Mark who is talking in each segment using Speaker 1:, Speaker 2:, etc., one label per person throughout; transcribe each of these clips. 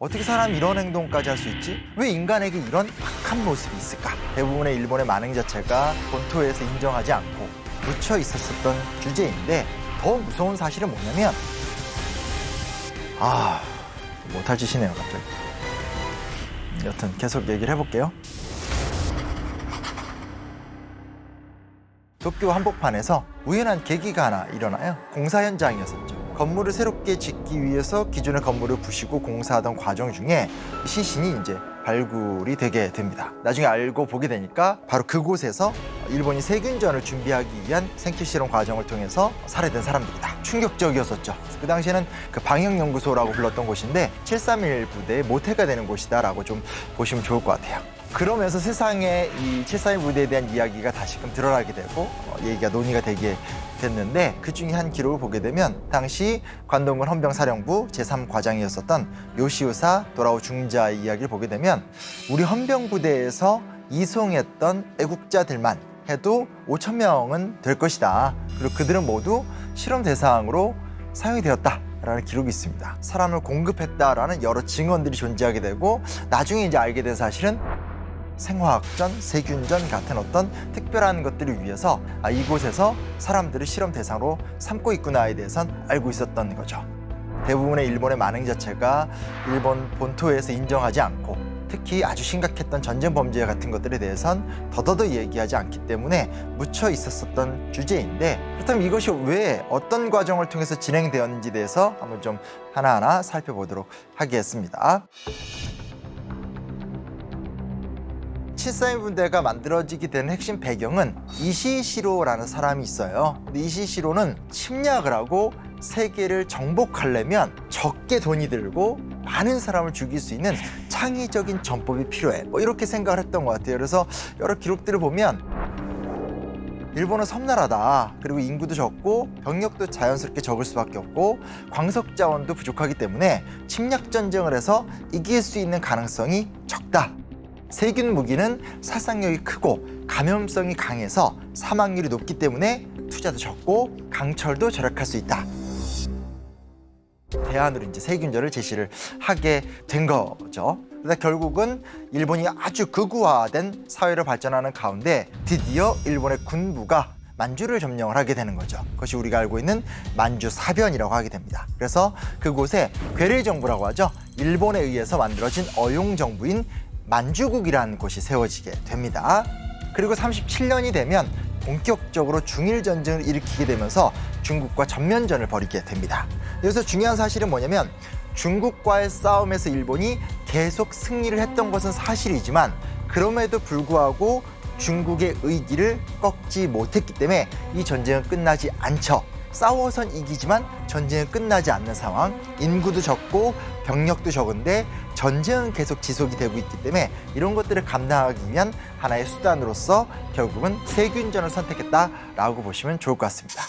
Speaker 1: 어떻게 사람이 이런 행동까지 할 수 있지? 왜 인간에게 이런 악한 모습이 있을까? 대부분의 일본의 만행 자체가 본토에서 인정하지 않고 묻혀 있었었던 주제인데 더 무서운 사실은 뭐냐면 아 못할 짓이네요 갑자기 여튼 계속 얘기를 해볼게요 도쿄 한복판에서 우연한 계기가 하나 일어나요. 공사 현장이었었죠. 건물을 새롭게 짓기 위해서 기존의 건물을 부시고 공사하던 과정 중에 시신이 이제 발굴이 되게 됩니다. 나중에 알고 보게 되니까 바로 그곳에서 일본이 세균전을 준비하기 위한 생체 실험 과정을 통해서 살해된 사람들이다. 충격적이었었죠. 그 당시에는 그 방역연구소라고 불렀던 곳인데 731 부대의 모태가 되는 곳이다라고 좀 보시면 좋을 것 같아요. 그러면서 세상에 이732 부대에 대한 이야기가 다시금 드러나게 되고 어, 얘기가 논의가 되게 됐는데 그 중에 한 기록을 보게 되면 당시 관동군 헌병사령부 제3과장이었었던 요시우사 도라오 중자의 이야기를 보게 되면 우리 헌병부대에서 이송했던 애국자들만 해도 5천 명은 될 것이다. 그리고 그들은 모두 실험 대상으로 사용이 되었다. 라는 기록이 있습니다. 사람을 공급했다라는 여러 증언들이 존재하게 되고 나중에 이제 알게 된 사실은 생화학전, 세균전 같은 어떤 특별한 것들을 위해서 아, 이곳에서 사람들을 실험 대상으로 삼고 있구나에 대해선 알고 있었던 거죠. 대부분의 일본의 만행 자체가 일본 본토에서 인정하지 않고 특히 아주 심각했던 전쟁 범죄 같은 것들에 대해선 더더더 얘기하지 않기 때문에 묻혀 있었었던 주제인데 그렇다면 이것이 왜 어떤 과정을 통해서 진행되었는지 대해서 한번 좀 하나하나 살펴보도록 하겠습니다. 732 분대가 만들어지게 된 핵심 배경은 이시시로라는 사람이 있어요. 이시시로는 침략을 하고 세계를 정복하려면 적게 돈이 들고 많은 사람을 죽일 수 있는 창의적인 전법이 필요해. 뭐 이렇게 생각을 했던 것 같아요. 그래서 여러 기록들을 보면 일본은 섬나라다. 그리고 인구도 적고 병력도 자연스럽게 적을 수밖에 없고 광석 자원도 부족하기 때문에 침략 전쟁을 해서 이길 수 있는 가능성이 적다. 세균 무기는 살상력이 크고 감염성이 강해서 사망률이 높기 때문에 투자도 적고 강철도 절약할 수 있다. 대안으로 이제 세균제를 제시를 하게 된 거죠. 그러다 결국은 일본이 아주 극우화된 사회로 발전하는 가운데 드디어 일본의 군부가 만주를 점령을 하게 되는 거죠. 그것이 우리가 알고 있는 만주 사변이라고 하게 됩니다. 그래서 그곳에 괴뢰 정부라고 하죠. 일본에 의해서 만들어진 어용 정부인 만주국이라는 곳이 세워지게 됩니다. 그리고 37년이 되면 본격적으로 중일 전쟁을 일으키게 되면서 중국과 전면전을 벌이게 됩니다. 여기서 중요한 사실은 뭐냐면 중국과의 싸움에서 일본이 계속 승리를 했던 것은 사실이지만 그럼에도 불구하고 중국의 의기를 꺾지 못했기 때문에 이 전쟁은 끝나지 않죠. 싸워선 이기지만 전쟁은 끝나지 않는 상황. 인구도 적고 병력도 적은데 전쟁은 계속 지속이 되고 있기 때문에 이런 것들을 감당하기 위한 하나의 수단으로서 결국은 세균전을 선택했다라고 보시면 좋을 것 같습니다.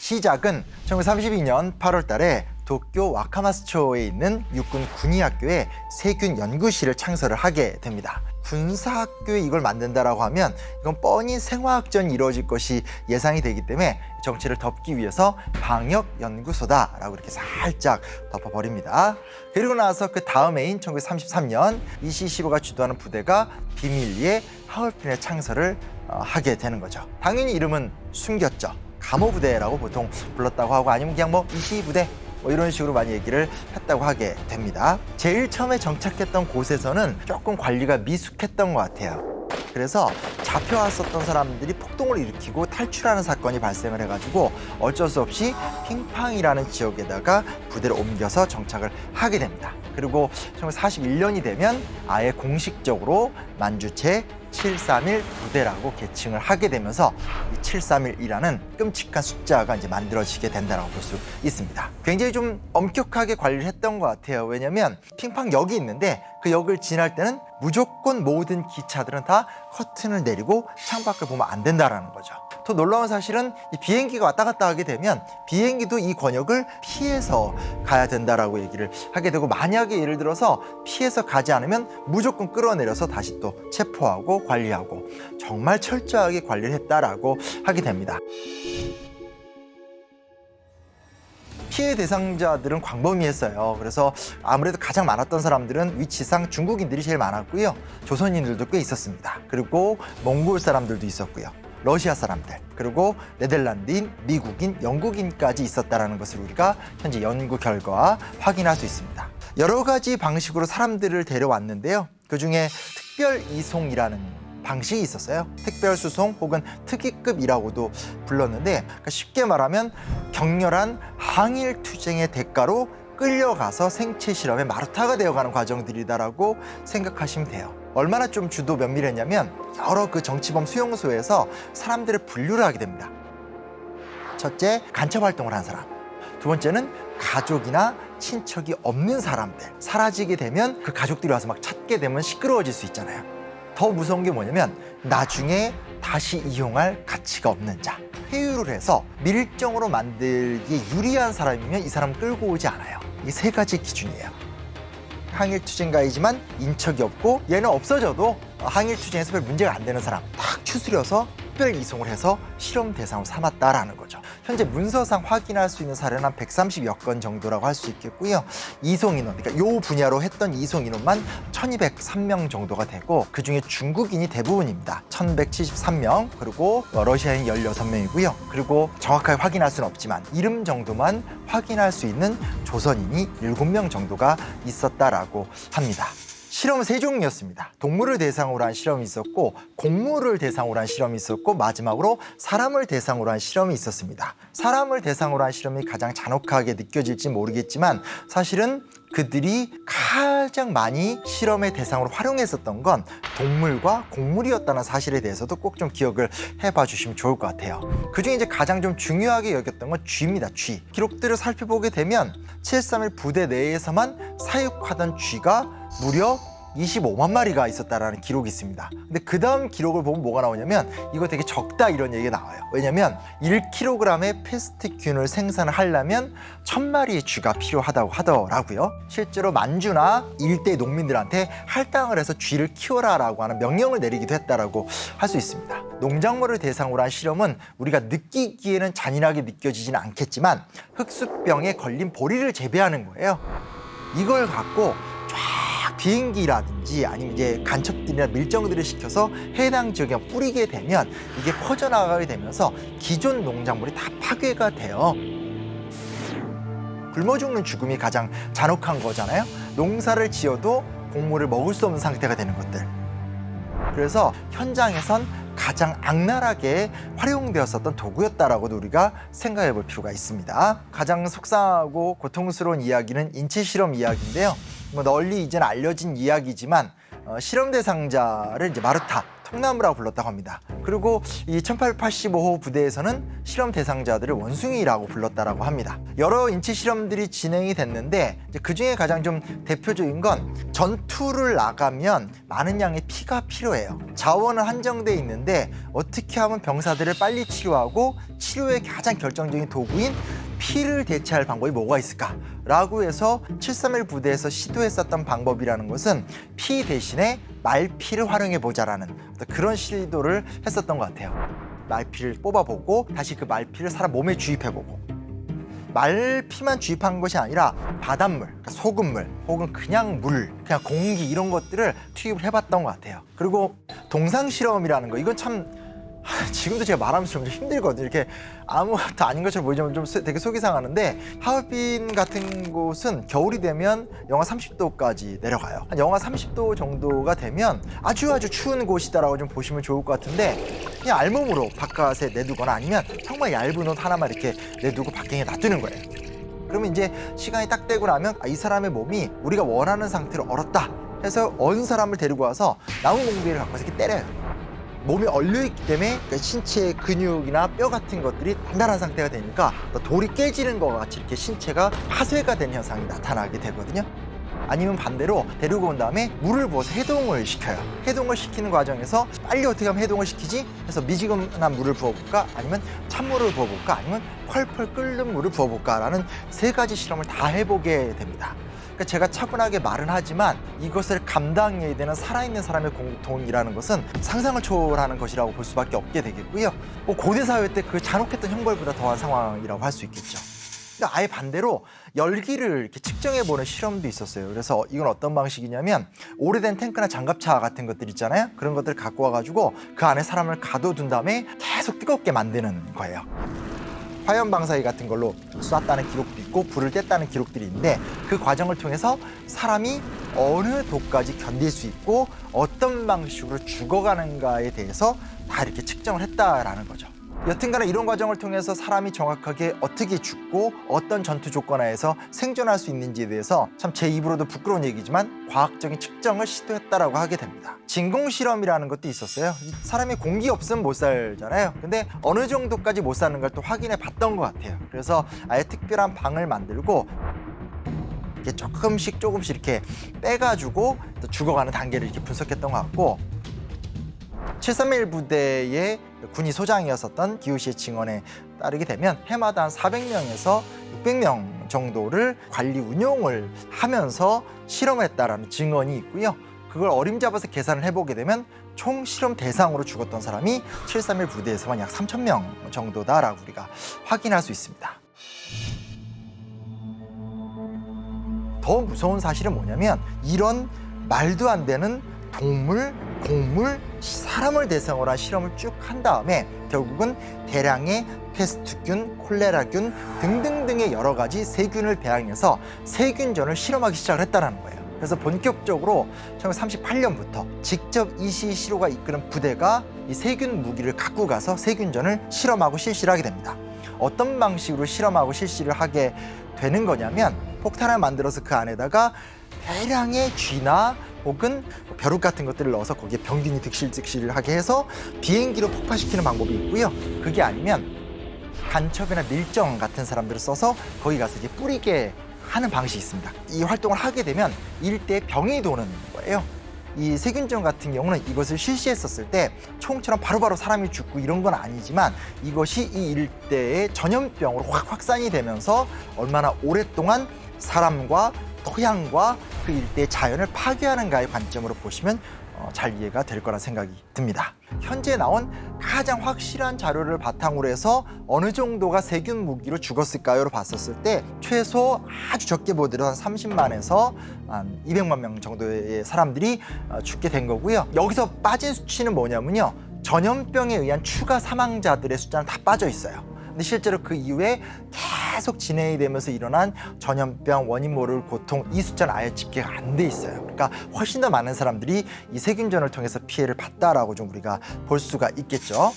Speaker 1: 시작은 1932년 8월 달에 도쿄 와카마스초에 있는 육군 군의학교에 세균 연구실을 창설을 하게 됩니다. 군사학교에 이걸 만든다라고 하면 이건 뻔히 생화학전이 이루어질 것이 예상이 되기 때문에 정치를 덮기 위해서 방역연구소다라고 이렇게 살짝 덮어버립니다. 그리고 나서 그 다음 해인 1933년 이시시로가 주도하는 부대가 비밀리에 하얼핀의 창설을 어, 하게 되는 거죠. 당연히 이름은 숨겼죠. 감호부대라고 보통 불렀다고 하고 아니면 그냥 뭐 이시부대 뭐 이런 식으로 많이 얘기를 했다고 하게 됩니다. 제일 처음에 정착했던 곳에서는 조금 관리가 미숙했던 것 같아요. 그래서 잡혀왔었던 사람들이 폭동을 일으키고 탈출하는 사건이 발생을 해가지고 어쩔 수 없이 핑팡이라는 지역에다가 부대를 옮겨서 정착을 하게 됩니다. 그리고 1941년이 되면 아예 공식적으로 만주체 731 부대라고 계칭을 하게 되면서 이 731이라는 끔찍한 숫자가 이제 만들어지게 된다고 볼 수 있습니다. 굉장히 좀 엄격하게 관리를 했던 것 같아요. 왜냐면 핑팡 역이 있는데 그 역을 지날 때는 무조건 모든 기차들은 다 커튼을 내리고 창밖을 보면 안 된다라는 거죠. 더 놀라운 사실은 이 비행기가 왔다 갔다 하게 되면 비행기도 이 권역을 피해서 가야 된다라고 얘기를 하게 되고 만약에 예를 들어서 피해서 가지 않으면 무조건 끌어내려서 다시 또 체포하고 관리하고 정말 철저하게 관리를 했다라고 하게 됩니다. 피해 대상자들은 광범위했어요. 그래서 아무래도 가장 많았던 사람들은 위치상 중국인들이 제일 많았고요. 조선인들도 꽤 있었습니다. 그리고 몽골 사람들도 있었고요. 러시아 사람들 그리고 네덜란드인, 미국인, 영국인까지 있었다라는 것을 우리가 현재 연구 결과 확인할 수 있습니다. 여러 가지 방식으로 사람들을 데려왔는데요. 그 중에 특별 이송이라는 방식이 있었어요. 특별 수송 혹은 특이급이라고도 불렀는데 그러니까 쉽게 말하면 격렬한 항일 투쟁의 대가로 끌려가서 생체 실험의 마루타가 되어가는 과정들이다라고 생각하시면 돼요. 얼마나 좀 주도 면밀했냐면 여러 그 정치범 수용소에서 사람들을 분류를 하게 됩니다. 첫째, 간첩 활동을 한 사람. 두 번째는 가족이나 친척이 없는 사람들. 사라지게 되면 그 가족들이 와서 막 찾게 되면 시끄러워질 수 있잖아요. 더 무서운 게 뭐냐면 나중에 다시 이용할 가치가 없는 자. 회유를 해서 밀정으로 만들기에 유리한 사람이면 이 사람 끌고 오지 않아요. 이게 세 가지 기준이에요. 항일 투쟁가이지만 인척이 없고 얘는 없어져도 항일 투쟁에서 별 문제가 안 되는 사람 딱 추스려서 특별 이송을 해서 실험 대상으로 삼았다라는 거죠. 현재 문서상 확인할 수 있는 사례는 한 130여 건 정도라고 할 수 있겠고요. 이송 인원, 그러니까 요 분야로 했던 이송 인원만 1203명 정도가 되고 그중에 중국인이 대부분입니다. 1173명, 그리고 러시아인 16명이고요. 그리고 정확하게 확인할 수는 없지만 이름 정도만 확인할 수 있는 조선인이 7명 정도가 있었다라고 합니다. 실험은 세 종류였습니다. 동물을 대상으로 한 실험이 있었고, 곡물을 대상으로 한 실험이 있었고, 마지막으로 사람을 대상으로 한 실험이 있었습니다. 사람을 대상으로 한 실험이 가장 잔혹하게 느껴질지 모르겠지만, 사실은 그들이 가장 많이 실험의 대상으로 활용했었던 건 동물과 곡물이었다는 사실에 대해서도 꼭 좀 기억을 해봐 주시면 좋을 것 같아요. 그 중에 이제 가장 좀 중요하게 여겼던 건 쥐입니다, 쥐. 기록들을 살펴보게 되면 731 부대 내에서만 사육하던 쥐가 무려 25만 마리가 있었다라는 기록이 있습니다. 근데 그 다음 기록을 보면 뭐가 나오냐면 이거 되게 적다 이런 얘기가 나와요. 왜냐면 1kg의 패스트균을 생산을 하려면 1000마리의 쥐가 필요하다고 하더라고요. 실제로 만주나 일대 농민들한테 할당을 해서 쥐를 키워라라고 하는 명령을 내리기도 했다라고 할 수 있습니다. 농작물을 대상으로 한 실험은 우리가 느끼기에는 잔인하게 느껴지지는 않겠지만 흑수병에 걸린 보리를 재배하는 거예요. 이걸 갖고 쫙 비행기라든지 아니면 이제 간첩들이나 밀정들을 시켜서 해당 지역에 뿌리게 되면 이게 퍼져나가게 되면서 기존 농작물이 다 파괴가 돼요. 굶어 죽는 죽음이 가장 잔혹한 거잖아요. 농사를 지어도 곡물을 먹을 수 없는 상태가 되는 것들. 그래서 현장에선 가장 악랄하게 활용되었었던 도구였다라고도 우리가 생각해 볼 필요가 있습니다. 가장 속상하고 고통스러운 이야기는 인체 실험 이야기인데요. 뭐 널리 이제는 알려진 이야기지만 어, 실험 대상자를 이제 마르타 통나무라고 불렀다고 합니다. 그리고 이 1885호 부대에서는 실험 대상자들을 원숭이라고 불렀다라고 합니다. 여러 인체 실험들이 진행이 됐는데 그 중에 가장 좀 대표적인 건 전투를 나가면 많은 양의 피가 필요해요. 자원은 한정돼 있는데 어떻게 하면 병사들을 빨리 치료하고 치료의 가장 결정적인 도구인 피를 대체할 방법이 뭐가 있을까? 라고 해서 731 부대에서 시도했었던 방법이라는 것은 피 대신에 말피를 활용해 보자라는 그런 시도를 했었던 것 같아요. 말피를 뽑아보고 다시 그 말피를 사람 몸에 주입해보고 말피만 주입한 것이 아니라 바닷물, 그러니까 소금물 혹은 그냥 물, 그냥 공기 이런 것들을 투입을 해봤던 것 같아요. 그리고 동상 실험이라는 거 이건 참 하, 지금도 제가 말하면서 좀 힘들거든요. 이렇게 아무것도 아닌 것처럼 보이지만 좀 소- 되게 속이 상하는데 하얼빈 같은 곳은 겨울이 되면 영하 30도까지 내려가요. 한 영하 30도 정도가 되면 아주 아주 추운 곳이다라고 좀 보시면 좋을 것 같은데 그냥 알몸으로 바깥에 내두거나 아니면 정말 얇은 옷 하나만 이렇게 내두고 밖에 놔두는 거예요. 그러면 이제 시간이 딱 되고 나면 아, 이 사람의 몸이 우리가 원하는 상태로 얼었다 해서 언 사람을 데리고 와서 나무 공비를 갖고 와서 이렇게 때려요. 몸이 얼려있기 때문에 그 신체의 근육이나 뼈 같은 것들이 단단한 상태가 되니까 돌이 깨지는 것 같이 이렇게 신체가 파쇄가 되는 현상이 나타나게 되거든요. 아니면 반대로 데리고 온 다음에 물을 부어서 해동을 시켜요. 해동을 시키는 과정에서 빨리 어떻게 하면 해동을 시키지? 해서 미지근한 물을 부어볼까? 아니면 찬물을 부어볼까? 아니면 펄펄 끓는 물을 부어볼까?라는 세 가지 실험을 다 해보게 됩니다. 그러니까 제가 차분하게 말은 하지만 이것을 감당해야 되는 살아있는 사람의 공통이라는 것은 상상을 초월하는 것이라고 볼 수밖에 없게 되겠고요. 뭐 고대 사회 때 그 잔혹했던 형벌보다 더한 상황이라고 할 수 있겠죠. 그러니까 아예 반대로 열기를 이렇게 측정해 보는 실험도 있었어요. 그래서 이건 어떤 방식이냐면 오래된 탱크나 장갑차 같은 것들 있잖아요. 그런 것들을 갖고 와가지고 그 안에 사람을 가둬둔 다음에 계속 뜨겁게 만드는 거예요. 화염 방사기 같은 걸로 쐈다는 기록도 있고 불을 뗐다는 기록들이 있는데 그 과정을 통해서 사람이 어느 도까지 견딜 수 있고 어떤 방식으로 죽어가는가에 대해서 다 이렇게 측정을 했다라는 거죠. 여튼간에 이런 과정을 통해서 사람이 정확하게 어떻게 죽고 어떤 전투 조건 하에서 생존할 수 있는지에 대해서 참 제 입으로도 부끄러운 얘기지만 과학적인 측정을 시도했다라고 하게 됩니다. 진공 실험이라는 것도 있었어요. 사람이 공기 없으면 못 살잖아요. 근데 어느 정도까지 못 사는 걸 또 확인해 봤던 것 같아요. 그래서 아예 특별한 방을 만들고 이렇게 조금씩 조금씩 이렇게 빼가지고 또 죽어가는 단계를 이렇게 분석했던 것 같고 731 부대의 군이 소장이었었던 기우 씨의 증언에 따르게 되면 해마다 한 400명에서 600명 정도를 관리 운용을 하면서 실험했다라는 증언이 있고요. 그걸 어림잡아서 계산을 해보게 되면 총 실험 대상으로 죽었던 사람이 731 부대에서만 약 3천 명 정도다라고 우리가 확인할 수 있습니다. 더 무서운 사실은 뭐냐면 이런 말도 안 되는 동물, 곡물, 사람을 대상으로 한 실험을 쭉 한 다음에 결국은 대량의 페스트균, 콜레라균 등등등의 여러 가지 세균을 대항해서 세균전을 실험하기 시작을 했다는 거예요. 그래서 본격적으로 1938년부터 직접 이시시로가 이끄는 부대가 이 세균 무기를 갖고 가서 세균전을 실험하고 실시를 하게 됩니다. 어떤 방식으로 실험하고 실시를 하게 되는 거냐면 폭탄을 만들어서 그 안에다가 대량의 쥐나 혹은 벼룩 같은 것들을 넣어서 거기에 병균이 득실득실을 하게 해서 비행기로 폭파시키는 방법이 있고요. 그게 아니면 간첩이나 밀정 같은 사람들을 써서 거기 가서 이제 뿌리게 하는 방식이 있습니다. 이 활동을 하게 되면 일대에 병이 도는 거예요. 이 세균전 같은 경우는 이것을 실시했었을 때 총처럼 바로 바로 사람이 죽고 이런 건 아니지만 이것이 이 일대의 전염병으로 확 확산이 되면서 얼마나 오랫동안 사람과 토양과 그 일대의 자연을 파괴하는가의 관점으로 보시면 어, 잘 이해가 될 거라 생각이 듭니다. 현재 나온 가장 확실한 자료를 바탕으로 해서 어느 정도가 세균 무기로 죽었을까요로 봤었을 때 최소 아주 적게 보더라도 한 30만에서 한 200만 명 정도의 사람들이 어, 죽게 된 거고요. 여기서 빠진 수치는 뭐냐면요. 전염병에 의한 추가 사망자들의 숫자는 다 빠져 있어요. 근데 실제로 그 이후에 계속 진행이 되면서 일어난 전염병 원인 모를 고통 이 숫자는 아예 집계가 안 돼 있어요. 그러니까 훨씬 더 많은 사람들이 이 세균전을 통해서 피해를 봤다라고 좀 우리가 볼 수가 있겠죠.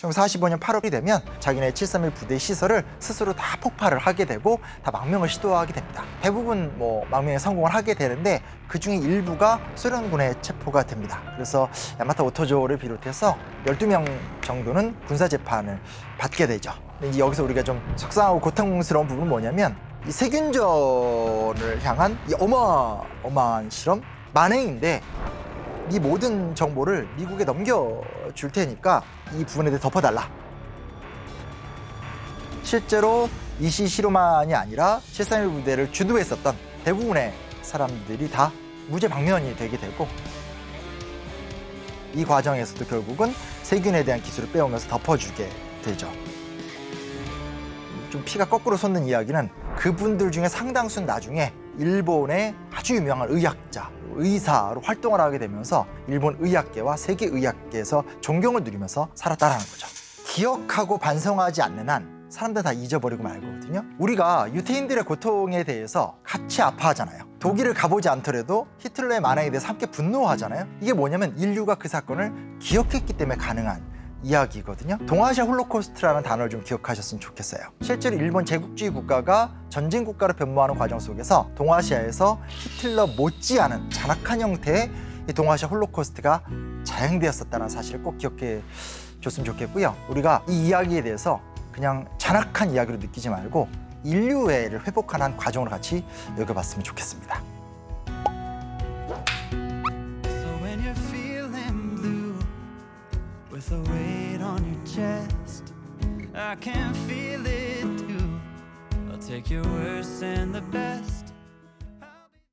Speaker 1: 1945년 8월이 되면 자기네 731 부대 시설을 스스로 다 폭발을 하게 되고 다 망명을 시도하게 됩니다. 대부분 뭐 망명에 성공을 하게 되는데 그 중에 일부가 소련군에 체포가 됩니다. 그래서 야마타 오토조를 비롯해서 12명 정도는 군사 재판을 받게 되죠. 이제 여기서 우리가 좀 속상하고 고통스러운 부분은 뭐냐면 이 세균전을 향한 이 어마어마한 실험 만행인데 이 모든 정보를 미국에 넘겨줄 테니까 이 부분에 대해 덮어달라. 실제로 이시 시로만이 아니라 731 부대를 주도했었던 대부분의 사람들이 다 무죄 방면이 되게 되고 이 과정에서도 결국은 세균에 대한 기술을 빼오면서 덮어주게 되죠. 좀 피가 거꾸로 솟는 이야기는 그분들 중에 상당수는 나중에 일본의 아주 유명한 의학자, 의사로 활동을 하게 되면서 일본 의학계와 세계 의학계에서 존경을 누리면서 살았다라는 거죠. 기억하고 반성하지 않는 한 사람들 다 잊어버리고 말거든요. 우리가 유태인들의 고통에 대해서 같이 아파하잖아요. 독일을 가보지 않더라도 히틀러의 만행에 대해서 함께 분노하잖아요. 이게 뭐냐면 인류가 그 사건을 기억했기 때문에 가능한 이야기거든요. 동아시아 홀로코스트라는 단어를 좀 기억하셨으면 좋겠어요. 실제로 일본 제국주의 국가가 전쟁 국가로 변모하는 과정 속에서 동아시아에서 히틀러 못지않은 잔악한 형태의 이 동아시아 홀로코스트가 자행되었었다는 사실을 꼭 기억해 줬으면 좋겠고요. 우리가 이 이야기에 대해서 그냥 잔악한 이야기로 느끼지 말고 인류애를 회복하는 과정으로 같이 여겨봤으면 좋겠습니다.
Speaker 2: I can feel it too. I'll take your worst and the best